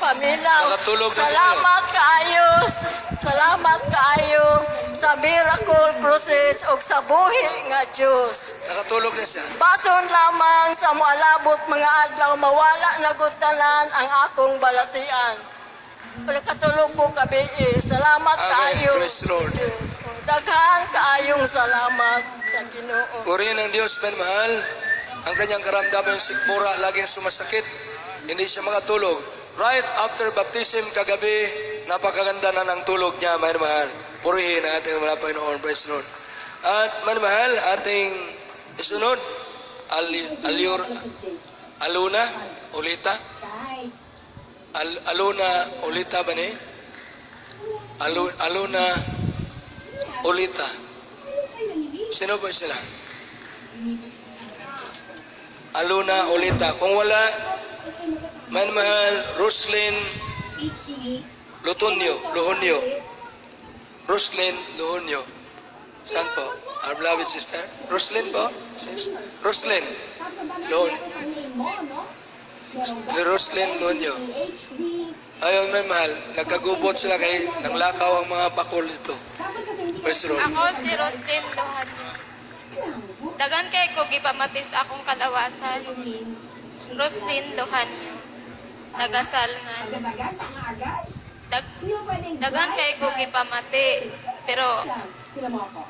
Pamilya, salamat kaayo, salamat kaayo sa miracle process o sa buhi nga Diyos. Nakatulog na siya. Bason lamang sa mualabot mga adlaw mawala na gutanan ang akong balatian. Pagkatulog ko kabi, eh, salamat Amen. kaayo. Praise Lord. Daghan kaayong salamat sa Ginoo. Purihin ng Diyos, men mahal. Ang kanyang karamdaman sikmura, laging sumasakit. Hindi siya makatulog. Right after baptism kagabi, napakaganda na ng tulog niya, men mahal. Purihin ang ating mga Panginoon, praise Lord. At men mahal, ating isunod, Ali, Aliur, Aluna, Ulita. Al, Aluna, Ulita ba ni? Alu, Aluna, Ulita. Sino ba sila? Aluna Olita. Kung wala, manmahal, Roslyn Lutunyo, Luhunyo. Roslyn Luhunyo. Saan po? Our beloved sister? Roslyn po? Sis? Roslyn. Luhun. Si Roslyn Luhunyo. Ayun, may mahal. Nagkagubot sila kay nang lakaw ang mga bakol ito. Lord. Ako si Roslyn Luhanyo. Dagan kay ko gipamatis akong kalawasan. Roslyn Luhanyo. Nagasalngan. Dag, dagan kay ko gipamati. Pero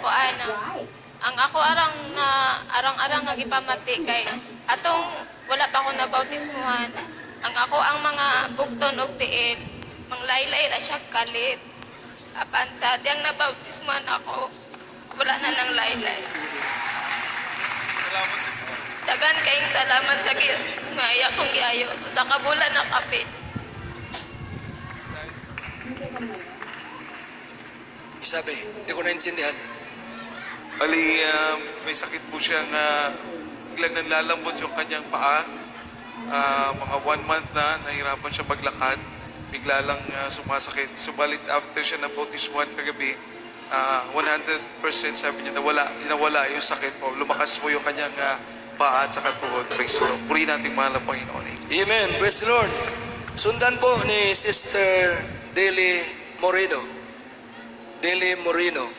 ko ana. Ang ako arang nga arang-arang nga gipamati kay atong wala pa ako nabautismuhan. Ang ako ang mga bukton og tiil, manglaylay ra siya kalit. Apan sa diyang nabautismuhan ako, wala na nang laylay. Dagan kayong salamat sa gi nga iya kong giayo sa kabulan na kapit. Isabi, hindi ko naintindihan. Bali, ah, may sakit po siya nga biglang nanlalambot yung kanyang paa. Ah, mga one month na, nahirapan siya maglakad. Bigla lang ah, sumasakit. Subalit after siya ng bautismuhan kagabi, ah, 100% sabi niya nawala, nawala yung sakit po. Lumakas po yung kanyang ah, paa at saka tuhod. Praise the Lord. Purihin natin mahal ang Panginoon. Amen. Praise the Lord. Sundan po ni Sister Deli Moreno. Deli Moreno.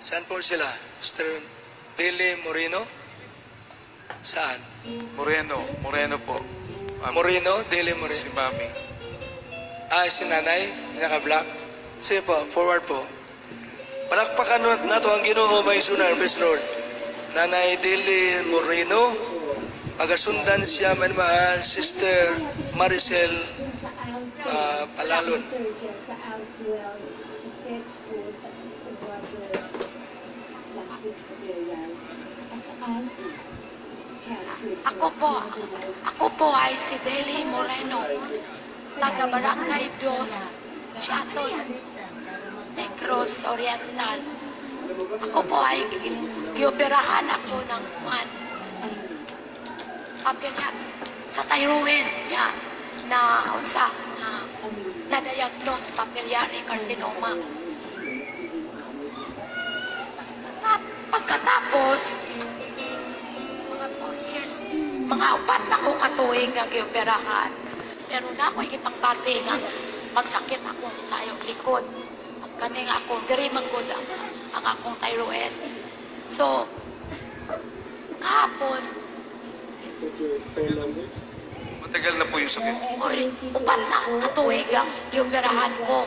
Saan po sila? Sister Deli Moreno? Saan? Moreno, Moreno po. Ma'am, Moreno? Deli si Moreno. Mami. Ah, si nanay? Naka-black? Sige po, forward po. Palakpakan na- nato ang ginoo may sunan. Praise Lord. Nanay Deli Moreno. Pagasundan siya man mahal. Sister Maricel ah, Palalon. Ako po, ako po ay si Deli Moreno, taga Barangay Dos, Chaton, Negros Oriental. Ako po ay gioperahan ako ng man. Kapilya, sa thyroid niya na unsa na na-diagnose papillary carcinoma. Tap- Pagkatapos, mga 4 years, mga upat na ko katuig nga gioperahan. Pero na ako ipangbati nga magsakit ako sa ayong likod. At kani nga ako, diri man gud ang, ang akong thyroid. So, kahapon, Matagal na po yung sakit. uri, upat na ko katuig ang gioperahan ko.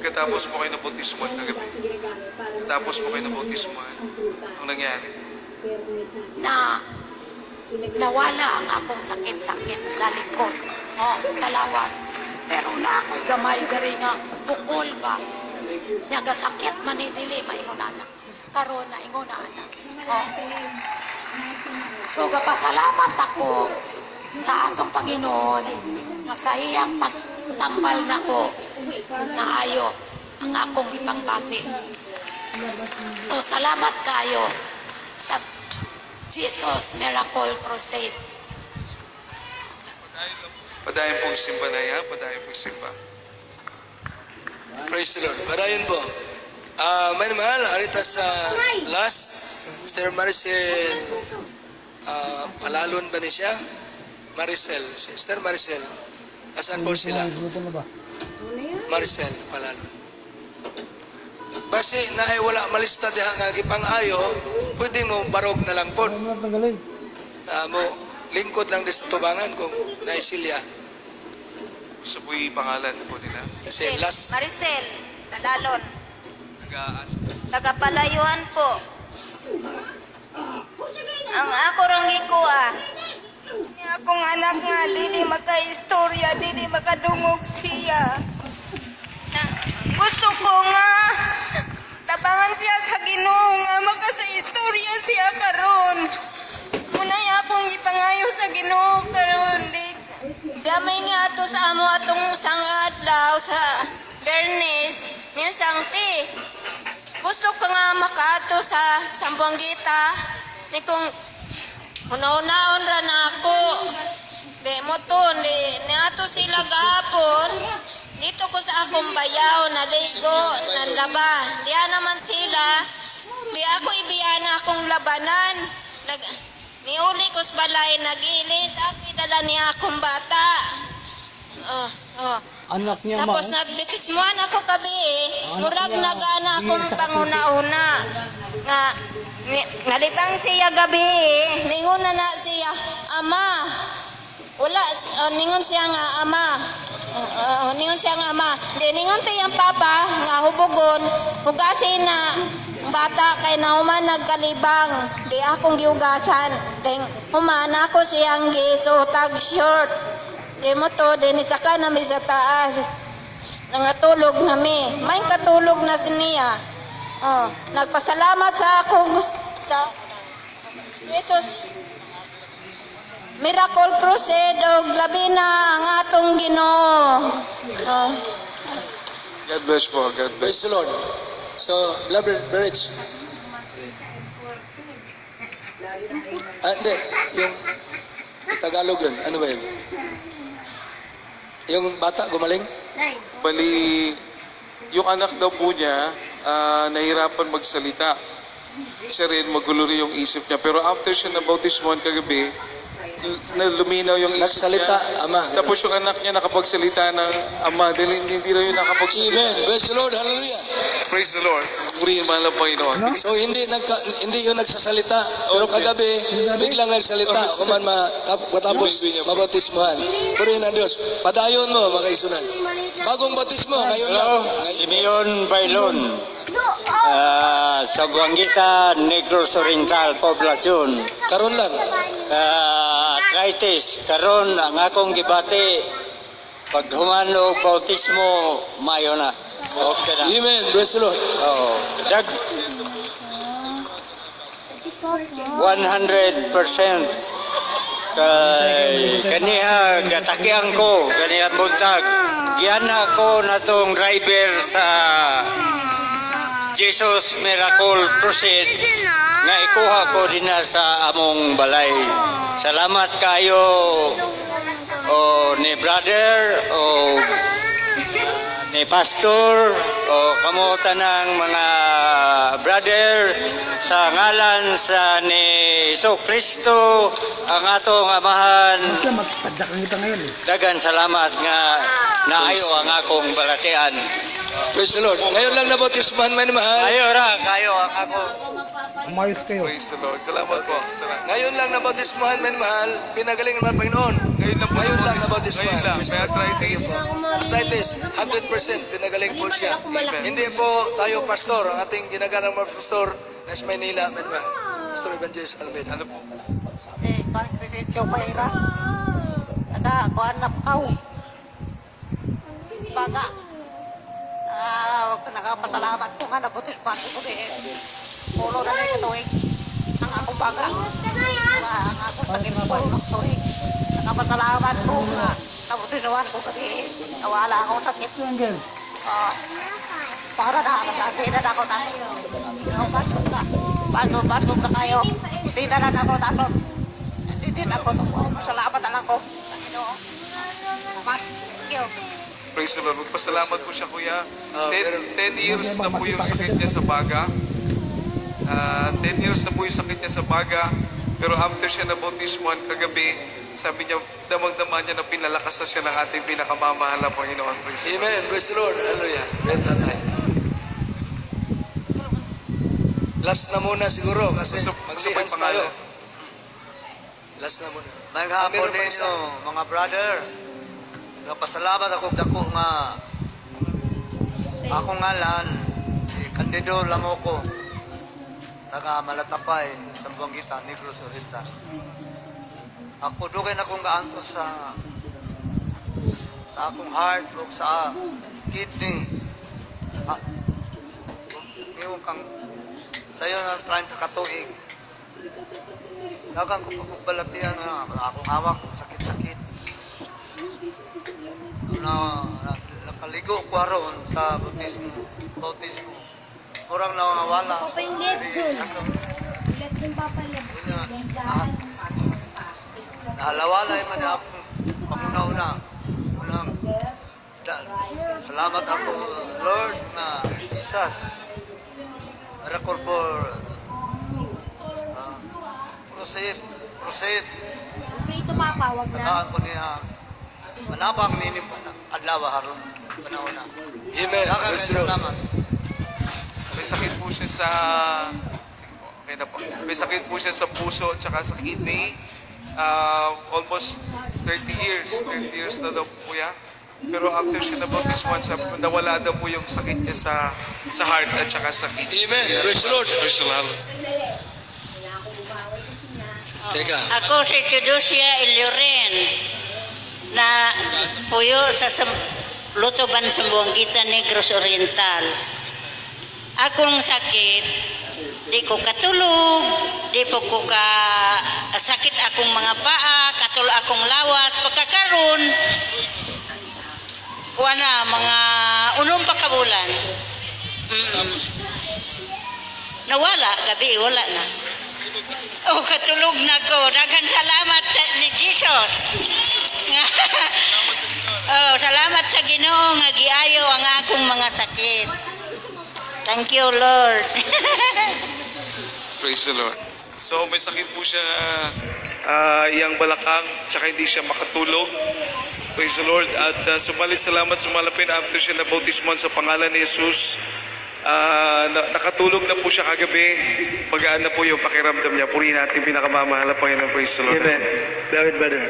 Katapos po kayo nabautismuhan kagabi. Katapos po kayo nabautismuhan. Ang nangyari. na nawala ang akong sakit-sakit sa likod. Oh, sa lawas. Pero na ako'y gamay diri nga bukol ba. Nya gasakit man ni dili maingon ana. Karon na ingon na ana. Oh. So gapasalamat ako sa atong Panginoon nga sa iyang pagtambal nako na ayo ang akong ipangbati. So salamat kayo sa Jesus Miracle Crusade. Padayon pong simba na yan. Padayon pong simba. Praise the Lord. Padayon po. Ah, may mahal, harita sa last, Sister Maricel, ah, palalon ba ni siya? Maricel, Sister Maricel. Asan po sila? Maricel Palalo. Basi na ay wala malista diha nga gipang-ayo, pwede mo barog na lang po. Ah, mo lingkod lang sa tubangan kung naisilya. Gusto po yung pangalan po nila. Kasi last Maricel, Talalon. Tagapalayuan po. Ang ako rang ikuha. Akong anak nga, dili maka-istorya, dili makadungog siya. Na, gusto ko nga, tabangan siya sa ginoo nga, makasa istorya siya karon. Munay akong ipangayo sa ginoo karon. Damay nga ato sa amo atong sangadlaw sa Bernes, niya sangti. Gusto ko nga makato sa Sambuangita. Ni kung una-unaon ra na ako. Di mo to, di, ni ato sila gapon. Dito ko sa akong bayaw na ligo, ng laba. Diya naman sila. Di ako ibiyana akong labanan. Nag, niuli ko sa balay, nagilis. Ako idala niya akong bata. Oh, oh. Anak niya ma. Nagbitismuan ako kabi eh. Murag nagana akong panguna-una. Nga, nalipang siya gabi eh. Ningon na na siya, Ama. Wala, uh, ningon siya nga, Ama. Uh, uh, ningon siya nga, Ama. Di, ningon tiyang papa, nga hubugon. Hugasin na bata kay nauman nagkalibang. Di akong giugasan. Ding, humana ko siyang gisutag short. Di mo to, din isa ka na mi sa taas. Nangatulog na mi. May katulog na siniya. Oh, nagpasalamat sa akong sa Jesus Miracle Crusade og labi na ang atong Ginoo. Oh. God bless po. God Praise bless. the Lord. So, Lover Berich. Ah, hindi. Yung Tagalog yun. Ano ba yun? Yung bata gumaling? Bali, yung anak daw po niya, ah, nahirapan magsalita. Siya rin, magulo rin yung isip niya. Pero after siya nabautismuhan kagabi, luminaw yung isip Nagsalita, niya. ama. Tapos yung anak niya nakapagsalita ng ama. Dahil hindi, hindi raw yun nakapagsalita. Amen. Praise the Lord. Hallelujah. Praise the Lord. Purihin man lang Panginoon. So hindi nagka, hindi yun nagsasalita. Pero kagabi, biglang nagsalita. Kuman ma, tap, matapos mabautismohan. Purihin ang Diyos. Padayon mo, mga isunan. Bagong bautismo, ngayon lang. Hello, Simeon Bailon. Ah, sa Buangita, Negros Oriental, Poblasyon. Karon lang. Ah, arthritis, karon ang akong gibati. Pag humano bautismo, mayo na. Okay na. Amen. Praise the Lord. Oo. Dag 100% kay kaniha gatakian ko kaniha buntag giana ko natong driver sa Jesus Miracle Crusade nga ikuha ko dinha sa among balay. Salamat kayo o ni brother o ni pastor o kamo tanang mga brother sa ngalan sa ni Iso Kristo ang atong amahan. Eh. dagan salamat nga naayo ang akong balatian Praise the Lord. Ngayon lang nabautismohan, may mahal. ayo ra kayo ang ako Umayos kayo. Praise the Lord. Salamat po. Salamat. Ngayon lang nabautismohan, may mahal. Pinagaling naman ng Panginoon. Ngayon lang po. Ngayon lang nabautismo. nabautismohan. Ngayon lang. May arthritis. Arthritis, 100% pinagaling po siya. Hindi po tayo pastor, ang ating ginagalang mga pastor na sa Maynila, may mahal. Pastor Evangelist Almeida. Ano po? Si Kwan Crescencio Paira. Nagkakuan na pakaw. Baga. Ah, nakapasalamat ko nga nabutis pa ko eh. Pulo na rin katuig. Ang akong baga. Ang, akong sakit ko ng tuig. Nakapasalamat ko nga nabutisawan ko kasi nawala akong sakit. Ah, para na ako na ako tayo. Ang pasok na. Pasok, pasok na kayo. Na na ako tasok. Hindi na ako. Masalamat na lang ko. Thank you. Praise the Lord. Magpasalamat po siya, Kuya. Ah, 10 pero- 10 years na po yung sakit niya sa baga. Ah, 10 years na po yung sakit niya sa baga. Pero after siya nabautismuhan kagabi, sabi niya, damang-dama niya na pinalakas na siya ng ating pinakamamahal na Panginoon. Praise the Lord. Amen. Praise the Lord. Hallelujah. Bet na tayo. Last na muna siguro kasi maglihans yung tayo. Last na muna. May Ah, hapon meron pa ninyo, isa. mga brother. Nagpasalamat ako dako nga ako ngalan si Candido Lamoko taga Malatapay sa Buangita, Negros Oriental. Ako dugay na kong gaanto sa sa akong heart o sa kidney. Ha, yung kang sayo ng 30 katuig. Dagang ko pagbalatian nga akong hawak sakit-sakit. Na, na nakaligo ko aron sa bautismo. Bautismo. Kurang na nawala. Papa yung Letson. Letson Papa Letson. nahalawalay man ako pangunauna. Unang, salamat ako, Lord, na Jesus. Miracle for uh, proceed, proceed. Prito Papa, wag na. Tagaan ko niya manabang nini adlaw haron panahon na. Amen. Lord. salamat. May sakit po siya sa... Sige po, okay na po. May sakit po siya sa puso at saka sa kidney. Uh, almost 30 years. 30 years na daw po yan. Pero after siya nabaptis once, sabi ko, nawala daw po yung sakit niya sa sa heart at saka sa kidney. Amen. Praise the Lord. Praise the Lord. Teka. Ako si Chudusia Iluren na puyo sa Lutuban sa Buanggita Negros Oriental. Akong sakit, di ko katulog, di po ko ka sakit akong mga paa, katul akong lawas, pagkakaroon, wala, mga unong pa ka bulan. Mm-mm. Nawala, gabi, wala na. Oh, katulog na ko. Daghang salamat sa ni Jesus. oh, salamat sa Ginoo nga giayo ang akong mga sakit. Thank you, Lord. Praise the Lord. So may sakit po siya uh, iyang balakang tsaka hindi siya makatulog. Praise the Lord. At uh, sumalit salamat sumalapin after siya na bautismon sa pangalan ni Jesus. Ah, na- nakatulog na po siya kagabi. Magaan na po yung pakiramdam niya. Purihin natin pinakamamahal na Panginoon. Praise the Lord. Amen. David brother.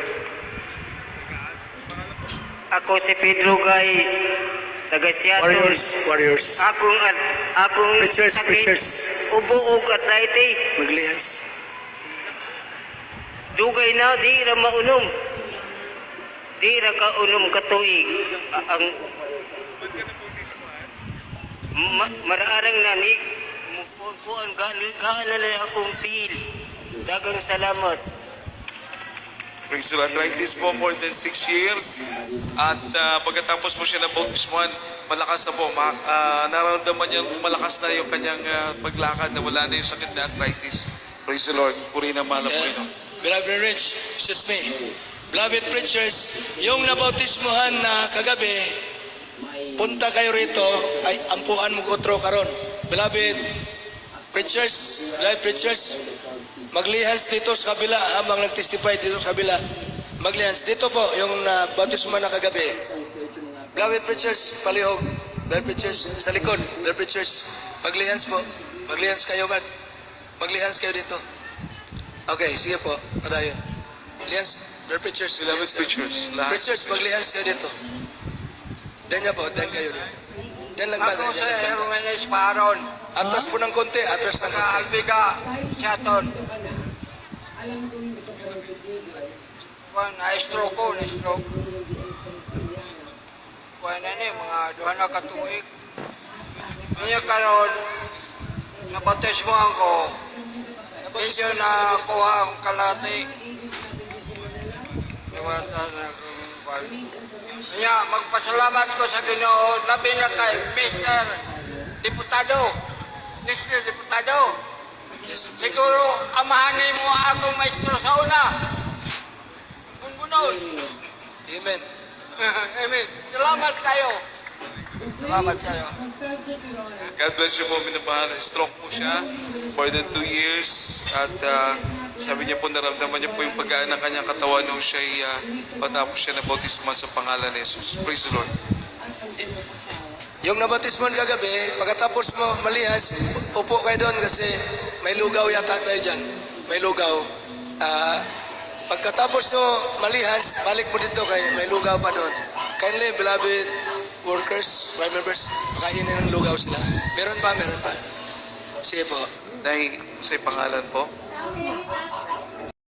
Ako si Pedro guys. Taga Seattle. Warriors. Warriors. Akong akong Preachers, sakit, preachers. Ubo ug arthritis. Maglihans. Dugay na di ra maunom. Di ra ka unom ka tuig. A- Ang Ma, maraarang nani kuan gani gana na akong pil. Dagang salamat. Arthritis po more than 6 years. At ah, pagkatapos po siya na bautismuhan, malakas na po. Ma, ah, nararamdaman niya malakas na yung kanyang ah, paglakad na wala na yung sakit na arthritis. Praise the Lord. Puri na mahal po ito. Beloved Rich, excuse me. Beloved preachers, yung nabautismuhan na kagabi, punta kayo rito, ay ampuhan mo otro karon. Beloved preachers, beloved preachers, maglihans dito sa kabila habang nag-testify dito sa kabila. Maglihans dito po yung nabautismuhan na kagabi. Beloved preachers, palihog. Beloved preachers, sa likod. Beloved preachers, maglihans po. Maglihans kayo man. Maglihans kayo dito. Okay, sige po. Padayon. Lihans, beloved preachers. Beloved preachers. Preachers, maglihans kayo dito. Diyan niya po, diyan kayo dito. Diyan lang ba? Ako sa? Hermanes Paron, Atras po ng konti, atras ng konti. Albiga, Chaton. Kuan na stroke ko, na stroke. Kuan na ni mga duha na ka tuig. Ngayon karon nabates mo ako. Medyo na kuha ang kalati. Iwata na kung Kaya magpasalamat ko sa Ginoo labi na kay Mr. Diputado. Mr. Diputado. Siguro amahanin mo akong maestro sa una. Bunbunon. Amen. Amen. Salamat kayo. Salamat kayo. God bless you po, minamahal. Stroke po siya. More than 2 years. At ah, Sabi niya po naramdaman niya po yung pagkaan ng kanyang katawan nung siya uh, patapos siya na bautisman sa pangalan ni Jesus. Praise the Lord. Yung nabatismon kagabi, pagkatapos mo malihas, upo kayo doon kasi may lugaw yata tayo dyan. May lugaw. Ah, pagkatapos nyo malihas, balik mo dito kay may lugaw pa doon. Kindly, beloved workers, prime members, pakainin ng lugaw sila. Meron pa, meron pa. Sige po. Dahil sa pangalan po, 確かに。